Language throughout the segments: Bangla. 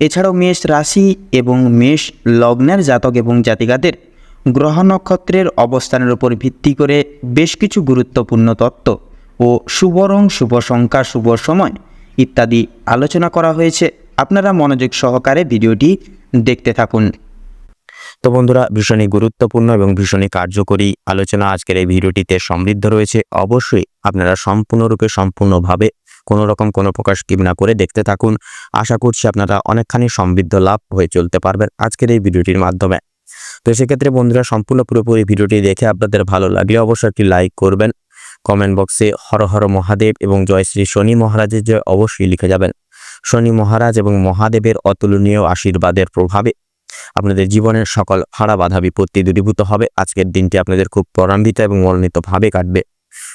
এছাড়াও মেষ রাশি এবং মেষ লগ্নের জাতক এবং জাতিকাদের গ্রহ নক্ষত্রের অবস্থানের উপর ভিত্তি করে বেশ কিছু গুরুত্বপূর্ণ তত্ত্ব ও শুভ রং শুভ সংখ্যা, শুভ সময় ইত্যাদি আলোচনা করা হয়েছে। আপনারা মনোযোগ সহকারে ভিডিওটি দেখতে থাকুন। তো বন্ধুরা, ভীষণই গুরুত্বপূর্ণ এবং ভীষণই কার্যকরী আলোচনা আজকের এই ভিডিওটিতে সমৃদ্ধ রয়েছে। অবশ্যই আপনারা সম্পূর্ণরূপে সম্পূর্ণভাবে কোনো রকম কোনো প্রকার স্কিপ না করে দেখতে থাকুন। আশা করছি আপনারা অনেকখানি সমৃদ্ধ লাভ হয়ে চলতে পারবেন আজকের এই ভিডিওটির মাধ্যমে। তো সেক্ষেত্রে বন্ধুরা, সম্পূর্ণ পুরোপুরি ভিডিওটি দেখে আপনাদের ভালো লাগলে অবশ্যই একটি লাইক করবেন। কমেন্ট বক্সে হর হর মহাদেব এবং জয় শ্রী শনি মহারাজের জয় অবশ্যই লিখে যাবেন। শনি মহারাজ এবং মহাদেবের অতুলনীয় আশীর্বাদের প্রভাবে আপনাদের জীবনের সকল হারা বাধা বিপত্তি দূরীভূত হবে। আজকের দিনটি আপনাদের খুব ত্বরান্বিত এবং মনোনীতভাবে কাটবে।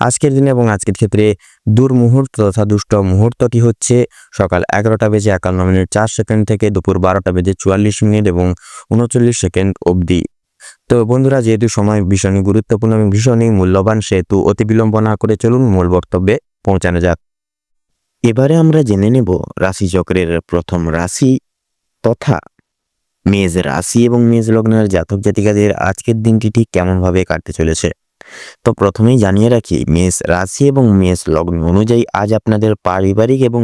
আজকের দিনে এবং আজকের ক্ষেত্রে দুর্মুহূর্ত তথা দুষ্ট মুহূর্তটি হচ্ছে? সকাল এগারোটা বেজে একান্ন মিনিট চার সেকেন্ড থেকে দুপুর বারোটা বেজে চুয়াল্লিশ মিনিট এবং উনচল্লিশ সেকেন্ড অবধি। তো বন্ধুরা, যেহেতু সময় ভীষণই গুরুত্বপূর্ণ এবং ভীষণই মূল্যবান, সেহেতু অতি বিলম্ব না করে চলুন মূল বক্তব্যে পৌঁছানো যাক। এবারে আমরা জেনে নেব রাশিচক্রের প্রথম রাশি তথা মেজ রাশি এবং মেজ লগ্নের জাতক জাতিকাদের আজকের দিনটি ঠিক কেমনভাবে কাটতে চলেছে। তো প্রথমেই জানিয়ে রাখি, মেষ রাশি এবং মেষ লগ্ন অনুযায়ী আজ আপনাদের পারিবারিক এবং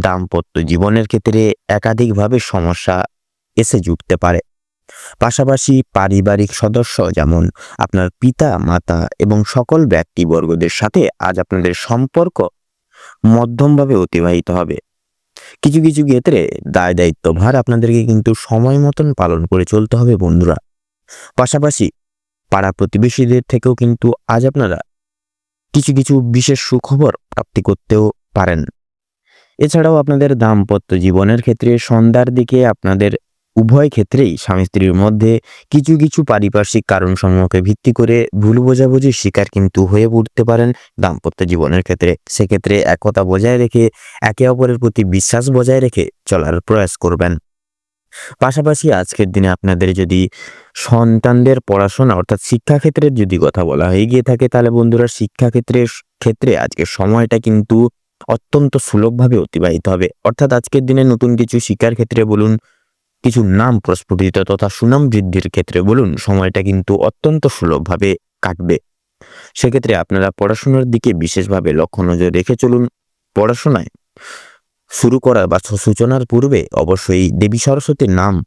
দাম্পত্য জীবনের ক্ষেত্রে একাধিকভাবে সমস্যা এসে জুটতে পারে। পাশাপাশি পারিবারিক সদস্য যেমন আপনার পিতা, মাতা এবং সকল ব্যক্তিবর্গদের সাথে আজ আপনাদের সম্পর্ক মধ্যমভাবে অতিবাহিত হবে। কিছু কিছু ক্ষেত্রে দায় দায়িত্বভার আপনাদেরকে কিন্তু সময় মতন পালন করে চলতে হবে বন্ধুরা। পাশাপাশি পাড়া প্রতিবেশীদের থেকেও কিন্তু আজ আপনারা কিছু কিছু বিশেষ সুখবর প্রাপ্তি করতেও পারেন। এছাড়াও আপনাদের দাম্পত্য জীবনের ক্ষেত্রে সন্ধ্যার দিকে আপনাদের উভয় ক্ষেত্রেই স্বামী স্ত্রীর মধ্যে কিছু কিছু পারিপার্শ্বিক কারণসমূহকে ভিত্তি করে ভুল বোঝাবুঝির শিকার কিন্তু হয়ে উঠতে পারেন দাম্পত্য জীবনের ক্ষেত্রে। সেক্ষেত্রে একতা বজায় রেখে একে অপরের প্রতি বিশ্বাস বজায় রেখে চলার প্রয়াস করবেন। পাশাপাশি আজকের দিনে আপনাদের যদি সন্তানদের পড়াশোনা অর্থাৎ শিক্ষাক্ষেত্রের যদি কথা বলা হয়ে গিয়ে থাকে, তাহলে বন্ধুরা শিক্ষাক্ষেত্রের ক্ষেত্রে আজকের সময়টা কিন্তু অত্যন্ত সুলভভাবে অতিবাহিত হবে। অর্থাৎ আজকের দিনে নতুন কিছু শিক্ষার ক্ষেত্রে বলুন, কিছু নাম প্রস্ফুটিত তথা সুনাম বৃদ্ধির ক্ষেত্রে বলুন, সময়টা কিন্তু অত্যন্ত সুলভভাবে কাটবে। সেক্ষেত্রে আপনারা পড়াশোনার দিকে বিশেষভাবে লক্ষ্য নজর রেখে চলুন। পড়াশোনায় শুরু করা বা সূচনার পূর্বে অবশ্যই দেবী সরস্বতীর নাম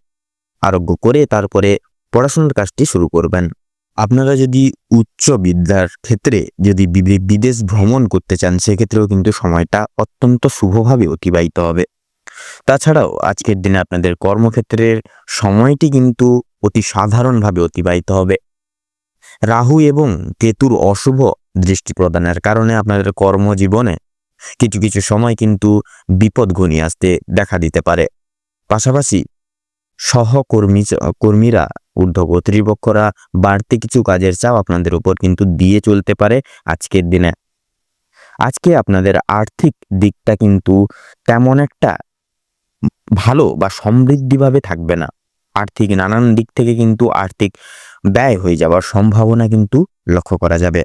আরোগ্য করে তারপরে পড়াশোনার কাজটি শুরু করবেন। আপনারা যদি উচ্চ বিদ্যার ক্ষেত্রে যদি বিদে- বিদেশ ভ্রমণ করতে চান, সেক্ষেত্রেও কিন্তু সময়টা অত্যন্ত শুভভাবে অতিবাহিত হবে। তাছাড়াও আজকের দিনে আপনাদের কর্মক্ষেত্রের সময়টি কিন্তু অতি সাধারণভাবে অতিবাহিত হবে। রাহু এবং কেতুর অশুভ দৃষ্টি প্রদানের কারণে আপনাদের কর্মজীবনে কিছু কিছু সময় কিন্তু বিপদ ঘনিয়ে আসতে দেখা দিতে পারে। পাশাপাশি সহকর্মী, কর্মীরা ঊর্ধ্ব কর্তৃপক্ষরা বাড়তি কিছু কাজের চাপ আপনাদের উপর কিন্তু দিয়ে চলতে পারে আজকের দিনে। আজকে আপনাদের আর্থিক দিকটা কিন্তু তেমন একটা ভালো বা সমৃদ্ধিভাবে থাকবে না। আর্থিক নানান দিক থেকে কিন্তু আর্থিক ব্যয় হয়ে যাওয়ার সম্ভাবনা কিন্তু লক্ষ্য করা যাবে।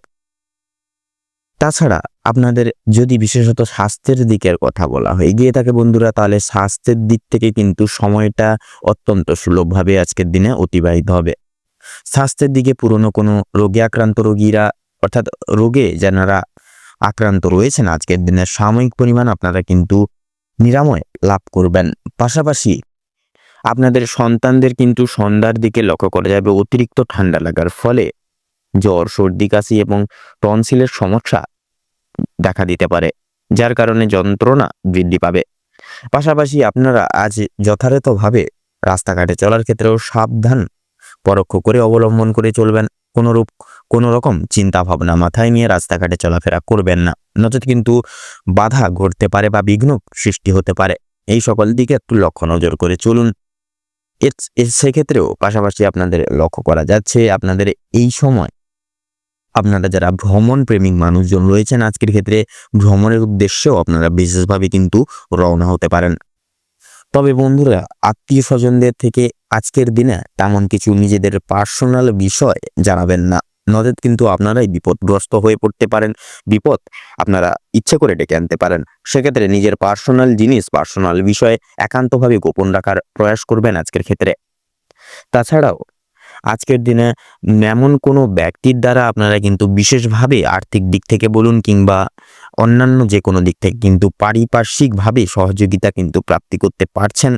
তাছাড়া আপনাদের যদি বিশেষত স্বাস্থ্যের দিকের কথা বলা হয় গিয়ে থাকে বন্ধুরা, তাহলে স্বাস্থ্যের দিক থেকে কিন্তু সময়টা অত্যন্ত সুলভভাবে আজকের দিনে অতিবাহিত হবে। স্বাস্থ্যের দিকে পুরনো কোনো রোগে আক্রান্ত রোগীরা, অর্থাৎ রোগে যারা আক্রান্ত রয়েছেন আজকের দিনে, সাময়িক পরিমাণ আপনারা কিন্তু নিরাময় লাভ করবেন। পাশাপাশি আপনাদের সন্তানদের কিন্তু সন্ধ্যার দিকে লক্ষ্য করা যাবে অতিরিক্ত ঠান্ডা লাগার ফলে জ্বর, সর্দি, কাশি এবং টনসিলের সমস্যা দেখা দিতে পারে, যার কারণে যন্ত্রণা বৃদ্ধি পাবে। পাশাপাশি আপনারা আজ যথাযথভাবে রাস্তাঘাটে চলার ক্ষেত্রেও সাবধান, পরোক্ষ করে অবলম্বন করে চলবেন। কোনোরূপ কোনো রকম চিন্তা ভাবনা মাথায় নিয়ে রাস্তাঘাটে চলাফেরা করবেন না। নচেত কিন্তু বাধা ঘটতে পারে বা বিঘ্ন সৃষ্টি হতে পারে। এই সকল দিকে একটু লক্ষ্য নজর করে চলুন। সেক্ষেত্রেও পাশাপাশি আপনাদের লক্ষ্য করা যাচ্ছে, আপনাদের এই সময় আপনারা যারা ভ্রমণ প্রেমিক মানুষজন রয়েছেন আজকের ক্ষেত্রে, ভ্রমণের উদ্দেশ্যেও আপনারা বিশেষভাবে কিন্তু রওনা হতে পারেন। তবে বন্ধুরা, আত্মীয় স্বজনদের থেকে আজকের দিনে তেমন কিছু নিজেদের পার্সোনাল বিষয় জানাবেন না। নচেত কিন্তু আপনারাই বিপদগ্রস্ত হয়ে পড়তে পারেন। বিপদ আপনারা ইচ্ছে করে ডেকে আনতে পারেন। সেক্ষেত্রে নিজের পার্সোনাল জিনিস, পার্সোনাল বিষয়ে একান্তভাবে গোপন রাখার প্রয়াস করবেন আজকের ক্ষেত্রে। তাছাড়াও আজকের দিনে এমন কোনো ব্যক্তির দ্বারা আপনারা কিন্তু বিশেষভাবে আর্থিক দিক থেকে বলুন কিংবা অন্যান্য যে কোনো দিক থেকে কিন্তু পারিপার্শ্বিকভাবে সহযোগিতা কিন্তু প্রাপ্তি করতে পারছেন।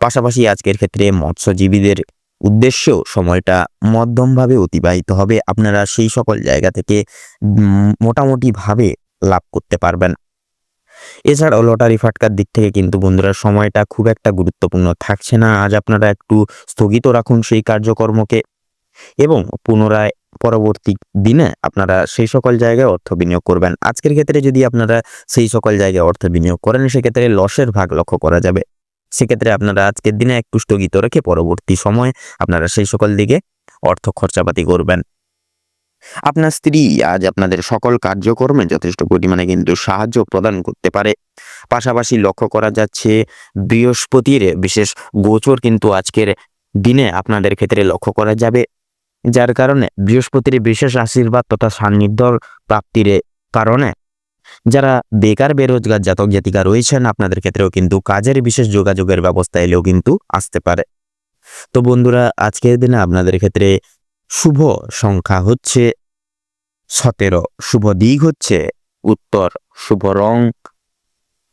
পাশাপাশি আজকের ক্ষেত্রে মৎস্যজীবীদের উদ্দেশ্য সময়টা মধ্যমভাবে অতিবাহিত হবে। আপনারা সেই সকল জায়গা থেকে মোটামুটিভাবে লাভ করতে পারবেন। এছাড়াও লটারি ফাটকার দিক থেকে কিন্তু বন্ধুরা সময়টা খুব একটা গুরুত্বপূর্ণ, থাকছে না। আজ আপনারা একটু স্থগিত রাখুন সেই কার্যকর্মকে এবং পুনরায় পরবর্তী দিনে আপনারা সেই সকল জায়গায় অর্থ বিনিয়োগ করবেন। আজকের ক্ষেত্রে যদি আপনারা সেই সকল জায়গায় অর্থ বিনিয়োগ করেন, সেক্ষেত্রে লসের ভাগ লক্ষ্য করা যাবে। সেক্ষেত্রে আপনারা আজকের দিনে একটু স্থগিত রেখে পরবর্তী সময় আপনারা সেই সকল দিকে অর্থ খরচাপাতি করবেন। আপনার স্ত্রী আজ আপনাদের সকল কার্যকর্মে যথেষ্ট পরিমাণে কিন্তু সাহায্য প্রদান করতে পারে। পাশাপাশি লক্ষ্য করা যাচ্ছে, বৃহস্পতির বিশেষ গোচর কিন্তু আজকের দিনে আপনাদের ক্ষেত্রে লক্ষ্য করা যাবে। যার কারণে বৃহস্পতির বিশেষ আশীর্বাদ তথা সান্নিধ্যর প্রাপ্তির কারণে যারা বেকার, বেরোজগার, জাতক, জাতিকা রয়েছেন, আপনাদের ক্ষেত্রেও কিন্তু কাজের বিশেষ যোগাযোগের ব্যবস্থা এলেও কিন্তু আসতে পারে। তো বন্ধুরা, আজকের দিনে আপনাদের ক্ষেত্রে শুভ সংখ্যা হচ্ছে সতেরো, শুভ দিক হচ্ছে উত্তর, শুভ রং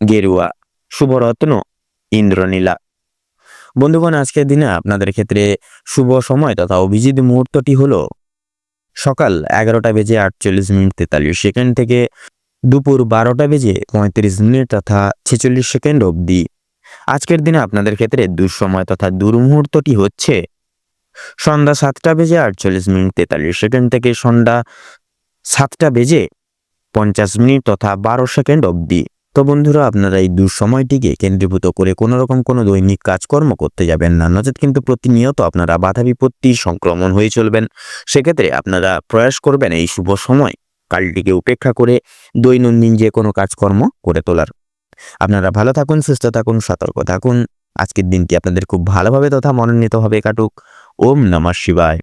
গেরুয়া, শুভ রত্ন ইন্দ্রনীলা। বন্ধুগণ, আজকের দিনে আপনাদের ক্ষেত্রে শুভ সময় তথা অভিজিৎ মুহূর্তটি হলো সকাল এগারোটা বেজে আটচল্লিশ মিনিট তেতাল্লিশ সেকেন্ড থেকে দুপুর বারোটা বেজে পঁয়ত্রিশ মিনিট তথা ছেচল্লিশ সেকেন্ড অবধি। আজকের দিনে আপনাদের ক্ষেত্রে দুঃসময় তথা দুর্মুহূর্তটি হচ্ছে সন্ধ্যা সাতটা বেজে আটচল্লিশ মিনিট তেতাল্লিশ সেকেন্ড থেকে সন্ধ্যা সাতটা বেজে পঞ্চাশ মিনিট তথা বারো সেকেন্ড অবধি। তো বন্ধুরা, আপনারা এই দুঃসময়টিকে কেন্দ্রীভূত করে কোনো রকম কোনো দৈনিক কাজকর্ম করতে যাবেন না। নচেত কিন্তু প্রতিনিয়ত আপনারা বাধা বিপত্তি, সংক্রমণ হয়ে চলবেন। সেক্ষেত্রে আপনারা প্রয়াস করবেন এই শুভ সময়, কালটিকে উপেক্ষা করে দৈনন্দিন যে কোনো কাজকর্ম করে তোলার। আপনারা ভালো থাকুন, সুস্থ থাকুন, সতর্ক থাকুন। আজকের দিনটি আপনাদের খুব ভালোভাবে তথা মনোনীতভাবে কাটুক। ઓમ નમઃ શિવાય.